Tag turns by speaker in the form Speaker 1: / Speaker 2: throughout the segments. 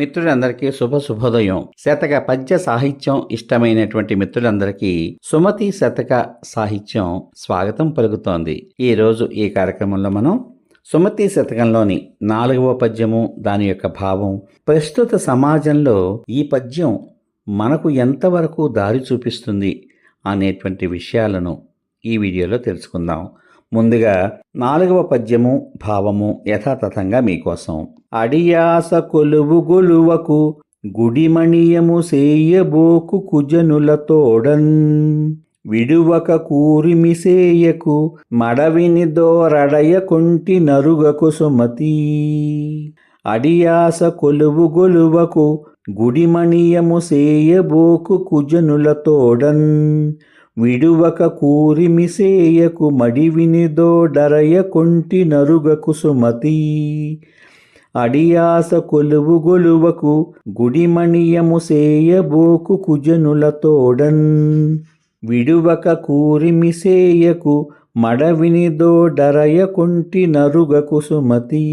Speaker 1: మిత్రులందరికీ శుభ శుభోదయం. శతక పద్య సాహిత్యం ఇష్టమైనటువంటి మిత్రులందరికీ సుమతి శతక సాహిత్యం స్వాగతం పలుకుతోంది. ఈ రోజు ఈ కార్యక్రమంలో మనం సుమతి శతకంలోని నాలుగవ పద్యము దాని యొక్క భావం ప్రస్తుత సమాజంలో ఈ పద్యం మనకు ఎంతవరకు దారి చూపిస్తుంది అనేటువంటి విషయాలను ఈ వీడియోలో తెలుసుకుందాం. ముందుగా నాలుగవ పద్యము భావము యథాతథంగా మీకోసం. అడియాస కొలువు గొలువకు గుడిమణియము సేయబోకు కుజనులతోడన్ విడువక కూరిమిసేయకు మడవిని దోరడయ కొంటి నరుగకు సుమతి. అడియాస కొలువు గొలువకు గుడిమణియము సేయబోకు కుజనులతోడన్ విడువక కూరిమిసేయకు మడివినిదోడరయ కొంటి నరుగకు సుమతి. అడియాస కొలువు గొలువకు గుడిమణియము సేయబోకు కుజనులతోడన్ విడువక కూరిమిసేయకు మడవినిదోడరయ కొంటి నరుగకు సుమతి.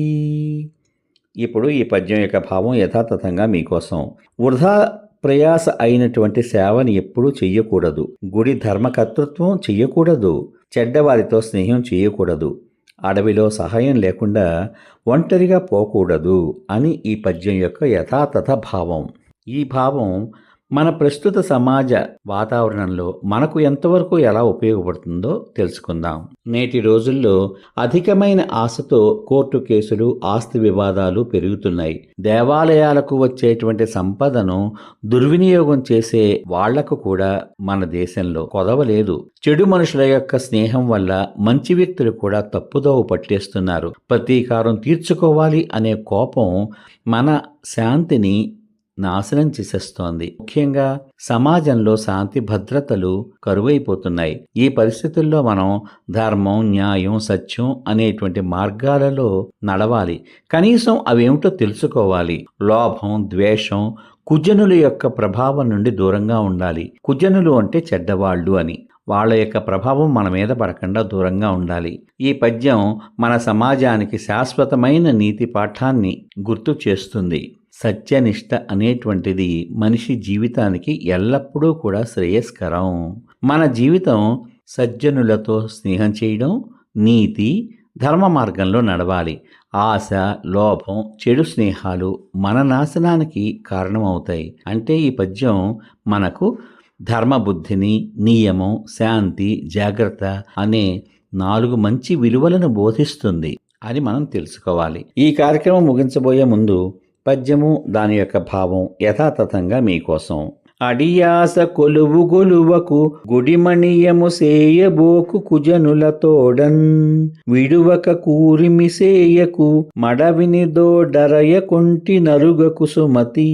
Speaker 1: ఇప్పుడు ఈ పద్యం యొక్క భావం యథాతథంగా మీకోసం. వృధా ప్రయాస అయినటువంటి సేవని ఎప్పుడూ చెయ్యకూడదు. గుడి ధర్మకర్తృత్వం చెయ్యకూడదు. చెడ్డవారితో స్నేహం చేయకూడదు అడవిలో సహాయం లేకుండా ఒంటరిగా పోకూడదు అని ఈ పద్యం యొక్క యథాతథ భావం. ఈ భావం మన ప్రస్తుత సమాజ వాతావరణంలో మనకు ఎంతవరకు ఎలా ఉపయోగపడుతుందో తెలుసుకుందాం. నేటి రోజుల్లో అధికమైన ఆశతో కోర్టు కేసులు ఆస్తి వివాదాలు పెరుగుతున్నాయి. దేవాలయాలకు వచ్చేటువంటి సంపదను దుర్వినియోగం చేసే వాళ్ళకు కూడా మన దేశంలో కొదవలేదు చెడు మనుషుల యొక్క స్నేహం వల్ల మంచి వ్యక్తులు కూడా తప్పుదోవ పట్టేస్తున్నారు. ప్రతీకారం తీర్చుకోవాలి అనే కోపం మన శాంతిని నాశనం చేసేస్తోంది. ముఖ్యంగా సమాజంలో శాంతి భద్రతలు కరువైపోతున్నాయి. ఈ పరిస్థితుల్లో మనం ధర్మం న్యాయం సత్యం అనేటువంటి మార్గాలలో నడవాలి. కనీసం అవేమిటో తెలుసుకోవాలి. లోభం ద్వేషం కుజనుల యొక్క ప్రభావం నుండి దూరంగా ఉండాలి. కుజనులు అంటే చెడ్డవాళ్ళు అని. వాళ్ళ యొక్క ప్రభావం మన మీద పడకుండా దూరంగా ఉండాలి. ఈ పద్యం మన సమాజానికి శాశ్వతమైన నీతి పాఠాన్ని గుర్తు చేస్తుంది. సత్యనిష్ట అనేటువంటిది మనిషి జీవితానికి ఎల్లప్పుడూ కూడా శ్రేయస్కరం. మన జీవితం సజ్జనులతో స్నేహం చేయడం నీతి ధర్మ మార్గంలో నడవాలి. ఆశ లోభం చెడు స్నేహాలు మన నాశనానికి కారణమవుతాయి. అంటే ఈ పద్యం మనకు ధర్మబుద్ధిని నియమం శాంతి జాగ్రత్త అనే నాలుగు మంచి విలువలను బోధిస్తుంది అని మనం తెలుసుకోవాలి. ఈ కార్యక్రమం ముగించబోయే ముందు పద్యము దాని యొక్క భావం యథాతథంగా మీకోసం. అడియాస కొలువు గొలువకు గుడిమణియము సేయబోకు కుజనులతోడన్ విడువక కూరిమిసేయకు మడవినిదో దోడరయ కొంటి నరుగకు సుమతి.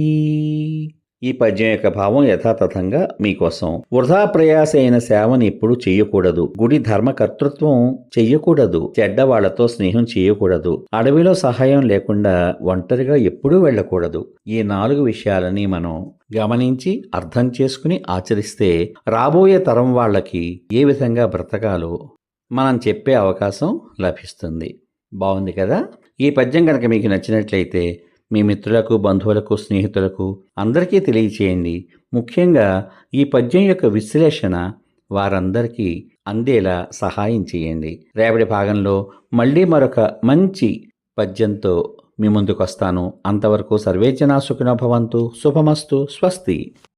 Speaker 1: ఈ పద్యం యొక్క భావం యథాతథంగా మీకోసం. వృధా ప్రయాస అయిన సేవని ఎప్పుడు చేయకూడదు. గుడి ధర్మకర్తృత్వం చెయ్యకూడదు. చెడ్డవాళ్ళతో స్నేహం చేయకూడదు. అడవిలో సహాయం లేకుండా ఒంటరిగా ఎప్పుడూ వెళ్ళకూడదు. ఈ నాలుగు విషయాలని మనం గమనించి అర్థం చేసుకుని ఆచరిస్తే రాబోయే తరం వాళ్ళకి ఏ విధంగా బ్రతకాలో మనం చెప్పే అవకాశం లభిస్తుంది. బాగుంది కదా? ఈ పద్యం కనుక మీకు నచ్చినట్లయితే మీ మిత్రులకు బంధువులకు స్నేహితులకు అందరికీ తెలియచేయండి. ముఖ్యంగా ఈ పద్యం యొక్క విశ్లేషణ వారందరికీ అందేలా సహాయం చేయండి. రేపటి భాగంలో మళ్ళీ మరొక మంచి పద్యంతో మీ ముందుకు వస్తాను అంతవరకు సర్వేజనా సుఖినో భవంతు. శుభమస్తు. స్వస్తి.